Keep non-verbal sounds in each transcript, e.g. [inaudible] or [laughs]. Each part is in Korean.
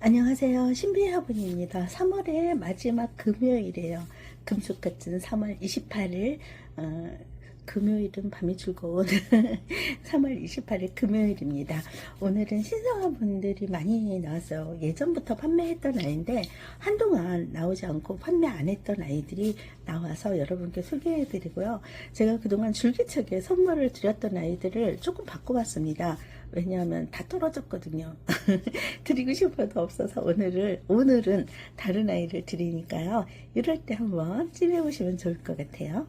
안녕하세요. 신비화분입니다. 3월의 마지막 금요일이에요. 금속 같은 3월 28일, 어, 금요일은 밤이 즐거운 [laughs] 3월 28일 금요일입니다. 오늘은 신성화분들이 많이 나왔어요. 예전부터 판매했던 아이인데 한동안 나오지 않고 판매 안 했던 아이들이 나와서 여러분께 소개해 드리고요. 제가 그동안 줄기차게 선물을 드렸던 아이들을 조금 바꿔봤습니다. 왜냐하면 다 떨어졌거든요. [laughs] 드리고 싶어도 없어서 오늘을 오늘은 다른 아이를 드리니까요. 이럴 때 한번 찜해 보시면 좋을 것 같아요.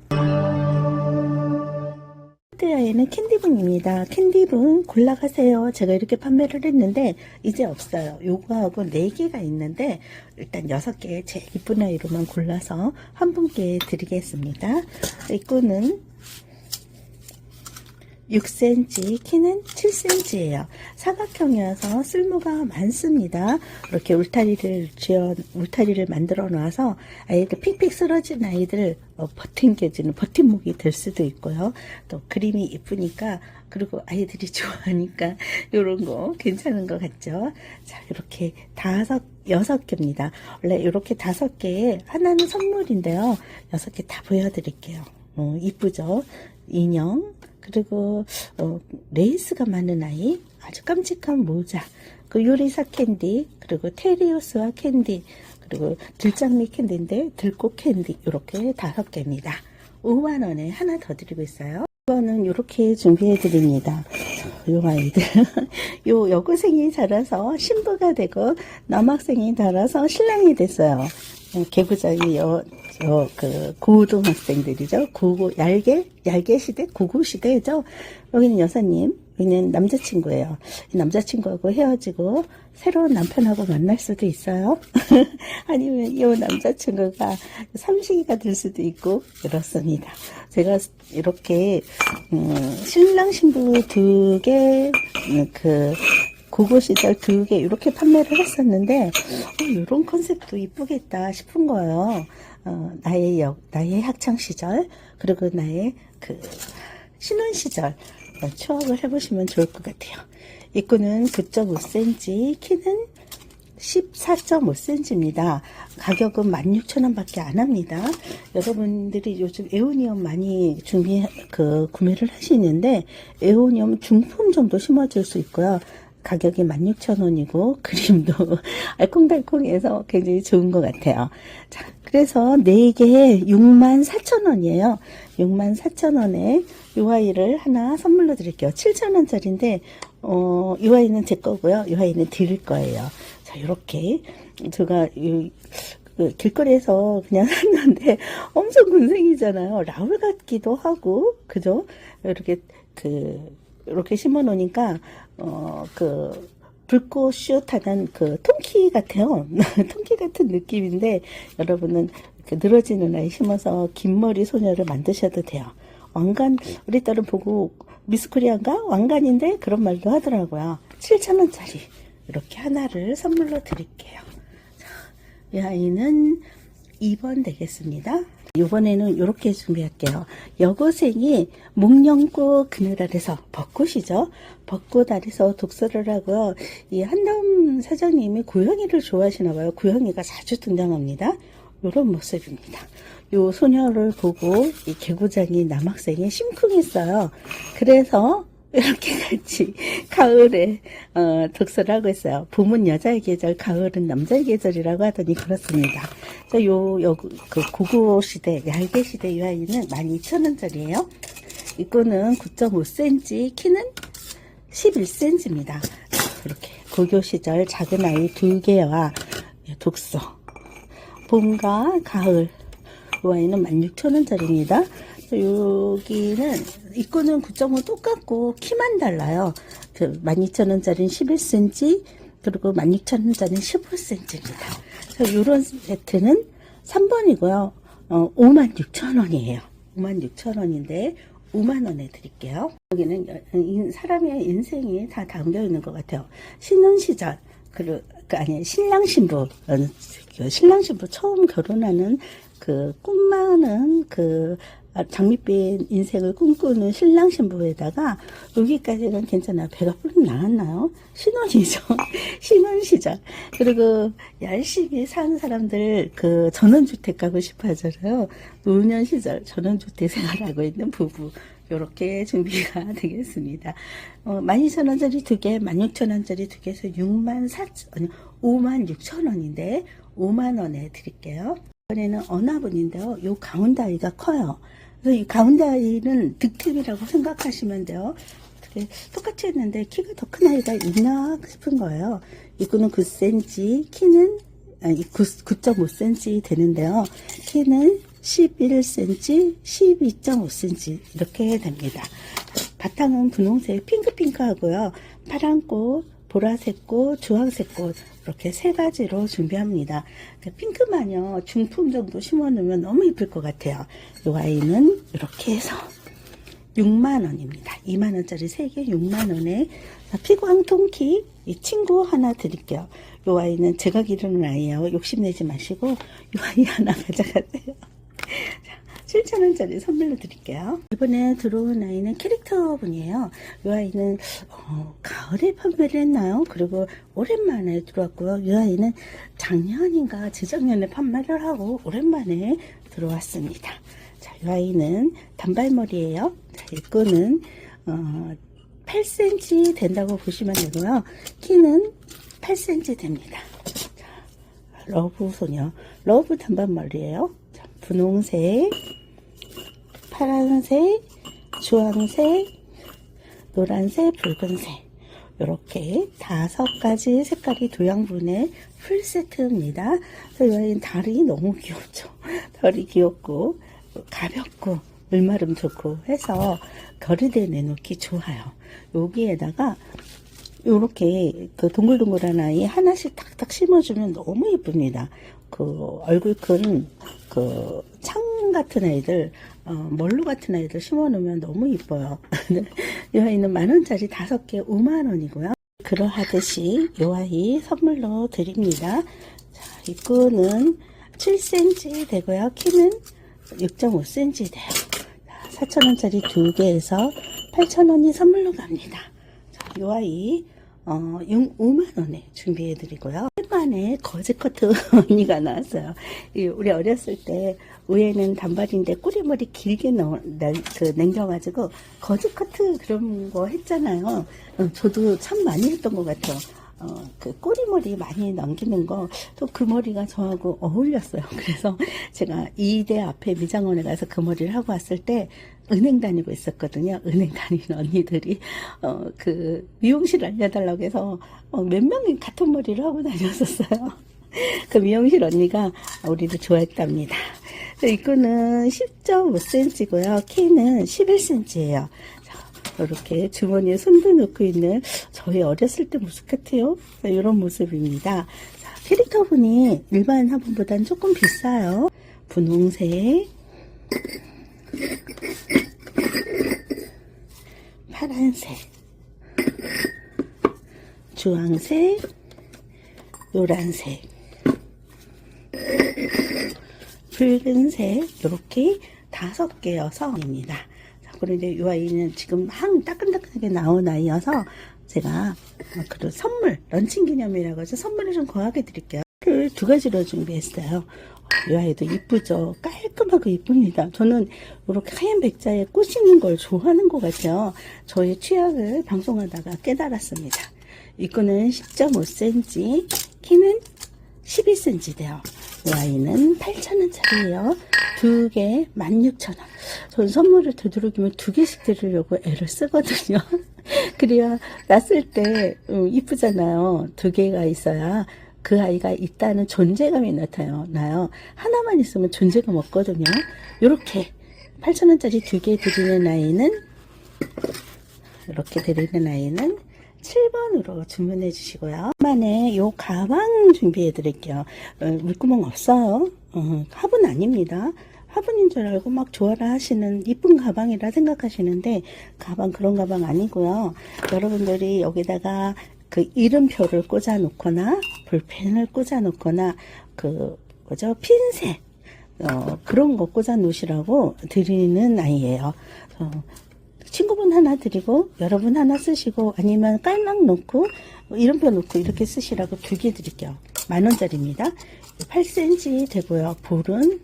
아이는 캔디분입니다. 캔디분 골라가세요. 제가 이렇게 판매를 했는데 이제 없어요. 요거하고 4개가 있는데 일단 6개 제 이쁜 아이로만 골라서 한 분께 드리겠습니다. 이 끈은 6cm, 키는 7cm예요. 사각형이어서 쓸모가 많습니다. 이렇게 울타리를 지어 울타리를 만들어 놔서 아이들 픽픽 쓰러진 아이들 어, 버틴겨주는 버팀목이 될 수도 있고요. 또 그림이 이쁘니까 그리고 아이들이 [laughs] 좋아하니까 이런 거 괜찮은 것 같죠? 자 이렇게 다섯 여섯 개입니다. 원래 이렇게 다섯 개에 하나는 선물인데요. 여섯 개 다 보여드릴게요. 어, 이쁘죠? 인형 그리고 어, 레이스가 많은 아이, 아주 깜찍한 모자, 그 요리사 캔디, 그리고 테리우스와 캔디, 그리고 들장미 캔디인데 들꽃 캔디 이렇게 다섯 개입니다. 5만 원에 하나 더 드리고 있어요. 이거는 이렇게 준비해 드립니다. 요 아이들, [laughs] 요 여고생이 자라서 신부가 되고 남학생이 자라서 신랑이 됐어요. 개구장이 여, 여, 그, 고등학생들이죠. 구고, 얄개? 얄개 시대? 구구 시대죠. 여기는 여사님, 여기는 남자친구예요. 이 남자친구하고 헤어지고, 새로운 남편하고 만날 수도 있어요. [laughs] 아니면 이 남자친구가 삼식이가 될 수도 있고, 그렇습니다. 제가 이렇게, 음, 신랑 신부 두 개, 음, 그, 고고 시절 두 개 이렇게 판매를 했었는데 어, 이런 컨셉도 이쁘겠다 싶은 거예요. 어, 나의 역, 나의 학창 시절 그리고 나의 그 신혼 시절 어, 추억을 해보시면 좋을 것 같아요. 입구는 9.5cm, 키는 14.5cm입니다. 가격은 16,000원 밖에 안 합니다. 여러분들이 요즘 에오니엄 많이 준비, 그, 구매를 하시는데, 에오니엄 중품 정도 심어줄 수 있고요. 가격이 16,000원이고, [laughs] 그림도 알콩달콩해서 굉장히 좋은 것 같아요. 자, 그래서 4개에 64,000원이에요. 64,000원에 이 아이를 하나 선물로 드릴게요. 7,000원짜리인데, 어, 이 아이는 제 거고요. 이 아이는 드릴 거예요. 자, 이렇게 제가 이, 그 길거리에서 그냥 [laughs] 샀는데 엄청 군생이잖아요. 라울 같기도 하고, 그죠? 이렇게 그 이렇게 심어 놓으니까 어그 불꽃 슛하는 그 통키 같아요. [laughs] 통키 같은 느낌인데 여러분은 그 늘어지는 아이 심어서 긴 머리 소녀를 만드셔도 돼요. 왕관 우리 딸은 보고 미스코리안가 왕관인데 그런 말도 하더라고요. 7,000원짜리 이렇게 하나를 선물로 드릴게요. 자, 이 아이는 2번 되겠습니다. 이번에는 이렇게 준비할게요. 여고생이 목련꽃 그늘 아래서 벚꽃이죠. 벚꽃 아래서 독서를 하고요. 이 한담 사장님이 고양이를 좋아하시나 봐요. 고양이가 자주 등장합니다. 이런 모습입니다. 요 소녀를 보고 이 개구장이 남학생이 심쿵했어요. 그래서 이렇게 같이 가을에 어, 독서를 하고 있어요. 봄은 여자의 계절, 가을은 남자의 계절이라고 하더니 그렇습니다. 자, 요, 요, 그 고고 시대, 얄개 시대 이 아이는 12,000원짜리예요. 이거는 9.5cm, 키는 11cm입니다. 이렇게 고교 시절 작은 아이 두 개와 독서. 봄과 가을. 이 아이는 16,000원짜리입니다. 여기는 입구는 9.5 똑같고 키만 달라요. 그 12,000원짜리는 11cm 그리고 16,000원짜리는 15cm입니다. 이런 세트는 3번이고요. 어, 56,000원이에요. 56,000원인데 5만원에 드릴게요. 여기는 사람의 인생이 다 담겨 있는 것 같아요. 신혼 시절, 그리고 그 아니 신랑 신부 신랑 신부 처음 결혼하는 그 꿈많은 그 아, 장밋빛 인생을 꿈꾸는 신랑 신부에다가 여기까지는 괜찮아요. 배가 뿔 나왔나요? 신혼이죠. [laughs] 신혼 시절. 그리고 열심히 사는 사람들 그 전원주택 가고 싶어 하잖아요. 노년 시절 전원주택 생활하고 있는 부부. 요렇게 준비가 [laughs] 되겠습니다. 어, 12,000원짜리 두 개, 16,000원짜리 두 개에서 6만 4천, 아니, 5만 6천원인데, 5만원에 드릴게요. 이번에는 어나분인데요. 요 가운데 아이가 커요. 이 가운데 아이는 득템이라고 생각하시면 돼요. 어떻게 똑같이 했는데 키가 더 큰 아이가 있나 싶은 거예요. 이거는 9cm, 키는 아니 9.5cm 되는데요. 키는 11cm, 12.5cm 이렇게 됩니다. 바탕은 분홍색 핑크핑크하고요. 파란 꽃, 보라색 꽃, 주황색 꽃 이렇게 세 가지로 준비합니다. 그 핑크만요 중품 정도 심어놓으면 너무 이쁠 것 같아요. 이 아이는 이렇게 해서 6만원입니다. 2만원짜리 3개 6만원에 피구 한 통키 이 친구 하나 드릴게요. 이 아이는 제가 기르는 아이예요. 욕심내지 마시고 이 아이 하나 [laughs] 가져가세요. 7,000원짜리 선물로 드릴게요. 이번에 들어온 아이는 캐릭터 분이에요. 이 아이는 어, 가을에 판매를 했나요? 그리고 오랜만에 들어왔고요. 이 아이는 작년인가 재작년에 판매를 하고 오랜만에 들어왔습니다. 자, 이 아이는 단발머리예요. 자, 이거는 어, 8cm 된다고 보시면 되고요. 키는 8cm 됩니다. 자, 러브 소녀, 러브 단발머리예요. 자, 분홍색, 파란색, 주황색, 노란색, 붉은색 이렇게 다섯 가지 색깔이 도형분의 풀 세트입니다. 그래서 달이 너무 귀엽죠. [laughs] 달이 귀엽고 가볍고 물마름 좋고 해서 거리대 내놓기 좋아요. 여기에다가 요렇게 그 동글동글한 아이 하나씩 탁탁 심어주면 너무 예쁩니다. 그 얼굴 큰그 창 같은 아이들, 어, 멀루 같은 아이들 심어놓으면 너무 이뻐요. 이 아이는 만원짜리 다섯 개 5만원이고요. 그러하듯이 이 아이 선물로 드립니다. 자, 이거는 7cm 되고요. 키는 6.5cm 돼요. 4,000원짜리 두 개에서 8,000원이 선물로 갑니다. 자, 이 아이 어, 5만원에 준비해드리고요. 오랜만에 거즈커트 [laughs] 언니가 나왔어요. 이 우리 어렸을 때 위에는 단발인데 꼬리머리 길게 그, 남겨가지고 거즈커트 그런 거 했잖아요. 어, 저도 참 많이 했던 것 같아요. 어, 그 꼬리머리 많이 넘기는 거, 또 그 머리가 저하고 어울렸어요. [laughs] 그래서 제가 이대 앞에 미장원에 가서 그 머리를 하고 왔을 때, 은행 다니고 있었거든요. [laughs] 은행 다니는 언니들이, 어, 그, 미용실 알려달라고 해서, 어, 몇 명이 같은 머리를 하고 다녔었어요. [laughs] 그 미용실 언니가 우리를 좋아했답니다. 이거는 10.5cm고요. 키는 11cm예요. 이렇게 주머니에 손도 넣고 있는 저희 어렸을 때 모습 같아요. 이런 모습입니다. 자, 캐릭터 분이 일반 화분보다는 조금 비싸요. 분홍색, 파란색, 주황색, 노란색, 붉은색 이렇게 다섯 개여서 입니다. 그런데 이 아이는 지금 항 따끈따끈하게 나온 아이여서 제가 그런 선물 런칭 기념이라고 해서 선물을 좀 거하게 드릴게요. 두 가지로 준비했어요. 이 아이도 이쁘죠. 깔끔하고 이쁩니다. 저는 이렇게 하얀 백자에 꽂히는 걸 좋아하는 것 같아요. 저의 취향을 방송하다가 깨달았습니다. 이 거는 10.5cm, 키는 12cm 돼요. 이 아이는 8,000원짜리예요. 두 개 16,000원. 전 선물을 되도록이면 두 개씩 드리려고 애를 쓰거든요. [laughs] 그래야 났을 때 음, 이쁘잖아요. 두 개가 있어야 그 아이가 있다는 존재감이 나타나요. 하나만 있으면 존재감 없거든요. 이렇게 8,000원짜리 두 개 드리는 아이는 이렇게 드리는 아이는 7번으로 주문해 주시고요. 만에 요 가방 준비해 드릴게요. 어, 물구멍 없어요. 어, 화분 아닙니다. 화분인 줄 알고 막 좋아라 하시는 이쁜 가방이라 생각하시는데 가방 그런 가방 아니고요. 여러분들이 여기다가 그 이름표를 꽂아 놓거나 볼펜을 꽂아 놓거나 그 뭐죠 핀셋 어, 그런 거 꽂아 놓으시라고 드리는 아이예요. 어, 친구분 하나 드리고 여러분 하나 쓰시고 아니면 깔막 놓고 이름표 놓고 이렇게 쓰시라고 두 개 드릴게요. 만 원짜리입니다. 8cm 되고요. 볼은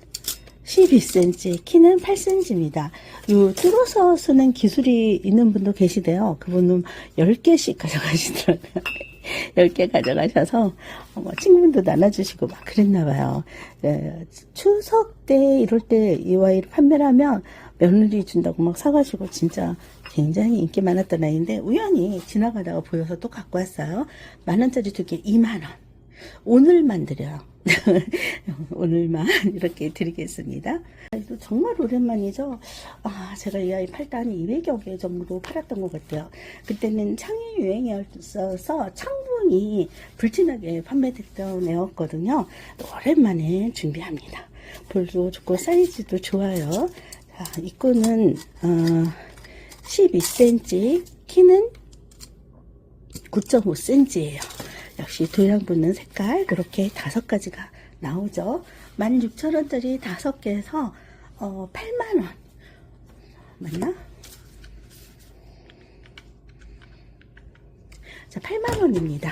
12cm, 키는 8cm입니다. 요 뚫어서 쓰는 기술이 있는 분도 계시대요. 그분은 10개씩 가져가시더라고요. [laughs] 10개 가져가셔서 어, 뭐 친구분도 나눠주시고 막 그랬나 봐요. 예, 추석 때 이럴 때 이 와이를 판매를 하면 며느리 준다고 막 사가지고 진짜 굉장히 인기 많았던 아이인데 우연히 지나가다가 보여서 또 갖고 왔어요. 만 원짜리 두 개 2만 원. 오늘만 드려요. [laughs] 오늘만 이렇게 드리겠습니다. 이거 정말 오랜만이죠. 아, 제가 이 아이 팔 때 한 200여 개 정도 팔았던 것 같아요. 그때는 창의 유행이었어서 창문이 불티나게 판매됐던 애였거든요. 오랜만에 준비합니다. 볼도 좋고 사이즈도 좋아요. 자, 이 끈은 어, 12cm, 키는 9.5cm예요. 역시 도양 붙는 색깔 그렇게 다섯 가지가 나오죠. 16,000원짜리 다섯 개에서 어, 8만원 맞나? 자, 8만원입니다.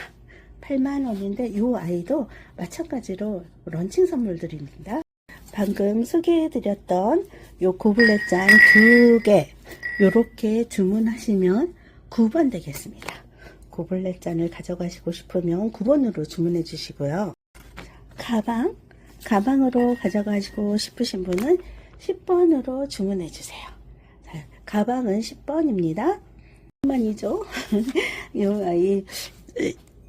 8만원인데 이 아이도 마찬가지로 런칭 선물 드립니다. 방금 소개해드렸던 요 고블렛 잔 두 개, 요렇게 주문하시면 9번 되겠습니다. 고블렛 잔을 가져가시고 싶으면 9번으로 주문해 주시고요. 가방, 가방으로 가져가시고 싶으신 분은 10번으로 주문해 주세요. 자, 가방은 10번입니다. 만이죠. 이 [laughs] 아이,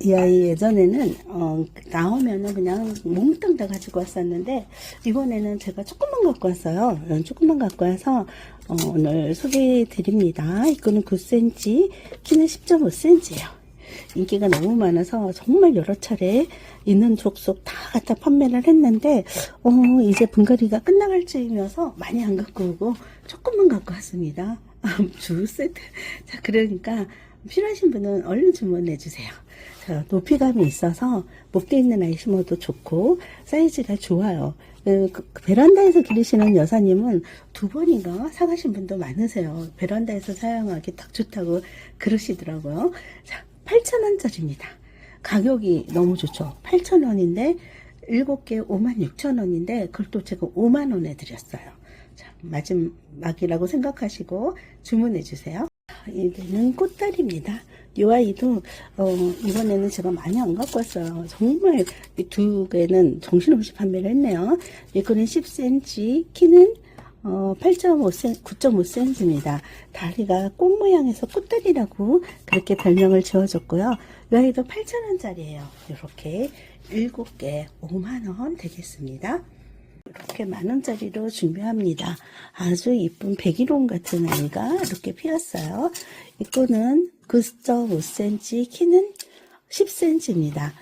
이 아이 예전에는 어, 나오면은 그냥 몽땅 다 가지고 왔었는데 이번에는 제가 조금만 갖고 왔어요. 조금만 갖고 와서 어, 오늘 소개해 드립니다. 이거는 9cm, 키는 10.5cm예요. 인기가 너무 많아서 정말 여러 차례 있는 족속 다 갖다 판매를 했는데 어, 이제 분갈이가 끝나갈 즈음이어서 많이 안 갖고 오고 조금만 갖고 왔습니다. 주 세트. 자, 그러니까 필요하신 분은 얼른 주문해 주세요. 자, 높이감이 있어서 목대 있는 아이 심어도 좋고 사이즈가 좋아요. 그, 그 베란다에서 기르시는 여사님은 두 번인가 사가신 분도 많으세요. 베란다에서 사용하기 딱 좋다고 그러시더라고요. 자, 8,000원짜리입니다. 가격이 너무 좋죠. 8,000원인데 7개 56,000원인데 그걸 또 제가 5만원에 드렸어요. 자, 마지막이라고 생각하시고 주문해 주세요. 이제는 꽃다리입니다. 이 아이도 어, 이번에는 제가 많이 안 갖고 왔어요. 정말 이 두 개는 정신없이 판매를 했네요. 이거는 10cm, 키는 어, 8.5cm, 9.5cm입니다. 다리가 꽃 모양에서 꽃다리라고 그렇게 별명을 지어줬고요. 이 아이도 8,000원짜리예요. 이렇게 7개 5만원 되겠습니다. 이렇게 만원짜리로 준비합니다. 아주 이쁜 백일홍 같은 아이가 이렇게 피었어요. 이 거는 9.5cm, 키는 10cm입니다.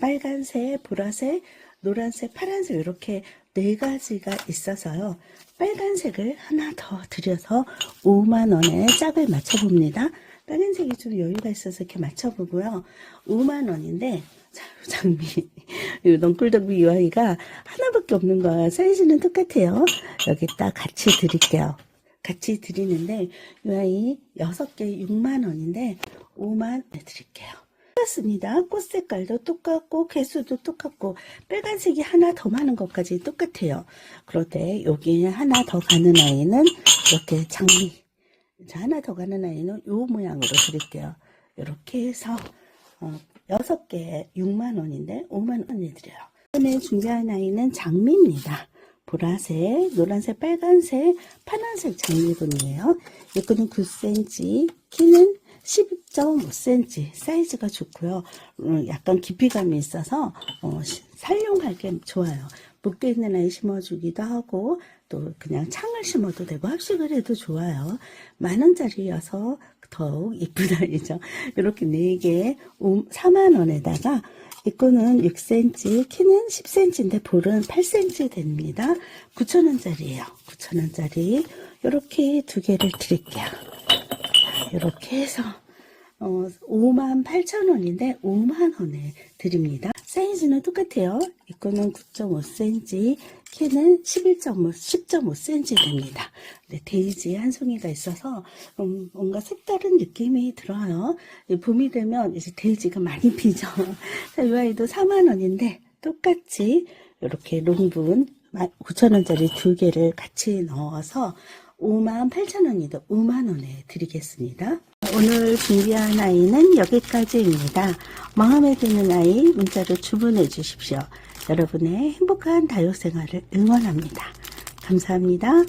빨간색, 보라색, 노란색, 파란색 이렇게 네 가지가 있어서요. 빨간색을 하나 더 들여서 5만원에 짝을 맞춰봅니다. 빨간색이 좀 여유가 있어서 이렇게 맞춰보고요. 5만원인데 자, 장미. 이 넝쿨덕비 이 아이가 하나밖에 없는 거야. 사이즈는 똑같아요. 여기다 같이 드릴게요. 같이 드리는데 이 아이 6개 6만원인데 5만원에 드릴게요. 똑같습니다. 꽃 색깔도 똑같고 개수도 똑같고 빨간색이 하나 더 많은 것까지 똑같아요. 그런데 여기 하나 더 가는 아이는 이렇게 장미 자, 하나 더 가는 아이는 요 모양으로 드릴게요. 이렇게 해서 어, 6개 6만원인데 5만원에 드려요. 이번에 준비한 아이는 장미입니다. 보라색, 노란색, 빨간색, 파란색 장미분이에요. 이거는 9cm, 키는 10.5cm, 사이즈가 좋고요. 음, 약간 깊이감이 있어서 어, 시- 살용하기 좋아요. 묶여 있는 아이 심어주기도 하고 또 그냥 창을 심어도 되고 합식을 해도 좋아요. 만 원짜리여서 더욱 이쁜 [laughs] 아이죠. 이렇게 4개 4만 원에다가 이거는 6cm, 키는 10cm인데 볼은 8cm 됩니다. 9,000원짜리예요. 9,000원짜리 이렇게 두 개를 드릴게요. 이렇게 해서 어, 5만 8천 원인데 5만 원에 드립니다. 사이즈는 똑같아요. 이거는 9.5cm, 키는 11.5, 10.5cm 됩니다. 네, 데이지 한 송이가 있어서 음, 뭔가 색다른 느낌이 들어요. 이 봄이 되면 이제 데이지가 많이 [laughs] 피죠. 자, 이 아이도 4만 원인데 똑같이 이렇게 롱분 9,000원짜리 두 개를 같이 넣어서 5만 8천 원이도 5만 원에 드리겠습니다. 오늘 준비한 아이는 여기까지입니다. 마음에 드는 아이 문자로 주문해 주십시오. 여러분의 행복한 다육 생활을 응원합니다. 감사합니다.